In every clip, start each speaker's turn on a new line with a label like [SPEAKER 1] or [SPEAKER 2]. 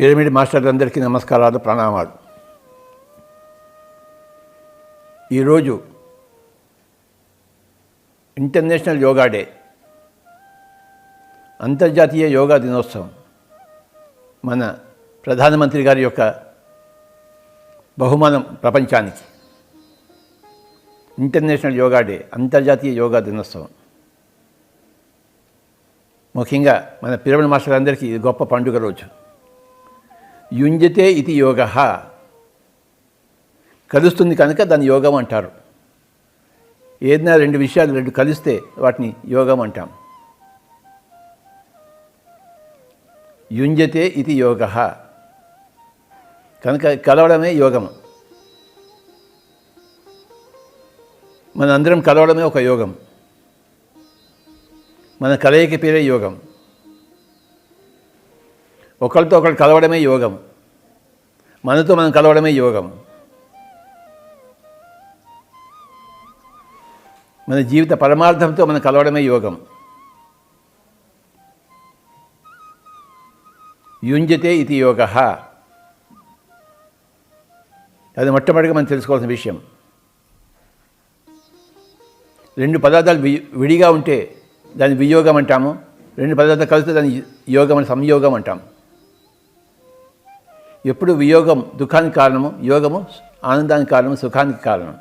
[SPEAKER 1] Pyramid మాస్టర్లందరికీ నమస్కారాలు ప్రణామాలు. ఈరోజు ఇంటర్నేషనల్ యోగా డే అంతర్జాతీయ యోగా దినోత్సవం. మన ప్రధానమంత్రి గారి యొక్క బహుమానం ప్రపంచానికి. ఇంటర్నేషనల్ యోగా డే అంతర్జాతీయ యోగా దినోత్సవం. ముఖ్యంగా మన పిరమిడ్ మాస్టర్లందరికీ ఇది గొప్ప పండుగ రోజు. యుంజతే ఇది యోగ. కలుస్తుంది కనుక దాన్ని యోగం అంటారు. ఏదైనా రెండు విషయాలు రెండు కలిస్తే వాటిని యోగం అంటాం. యుంజతే ఇది యోగ. కనుక కలవడమే యోగం. మనందరం కలవడమే ఒక యోగం. మన కలయిక పేరే యోగం. ఒకరితో ఒకరు కలవడమే యోగం. మనతో మనం కలవడమే యోగం. మన జీవిత పరమార్థంతో మనం కలవడమే యోగం. యుంజతే ఇది యోగ. అది మొట్టమొదటిగా మనం తెలుసుకోవాల్సిన విషయం. రెండు పదార్థాలు వి విడిగా ఉంటే దాన్ని వియోగం అంటాము. రెండు పదార్థాలు కలిస్తే దాన్ని యోగం అని సంయోగం అంటాం ఎప్పుడు వియోగం దుఃఖానికి కారణము యోగము ఆనందానికి కారణము సుఖానికి కారణం.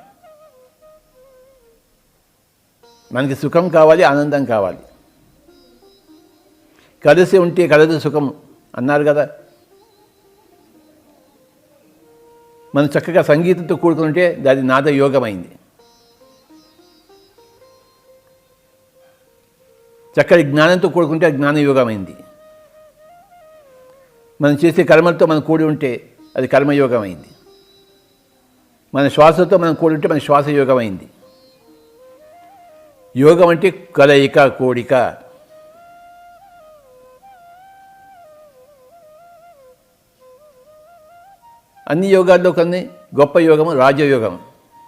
[SPEAKER 1] మనకి సుఖం కావాలి ఆనందం కావాలి. కలిసి ఉంటే కలదు సుఖం అన్నారు కదా. మనం చక్కగా సంగీతంతో కూడుకుంటే దాని నాద యోగమైంది. చక్కటి జ్ఞానంతో కూడుకుంటే జ్ఞాన యోగమైంది. మనం చేసే కర్మలతో మనం కూడి ఉంటే అది కర్మయోగం అయింది మన శ్వాసతో మనం కూడి ఉంటే మన శ్వాస అయింది యోగం అంటే కలయిక కోడిక. అన్ని యోగాల్లో కొన్ని గొప్ప యోగము రాజయోగం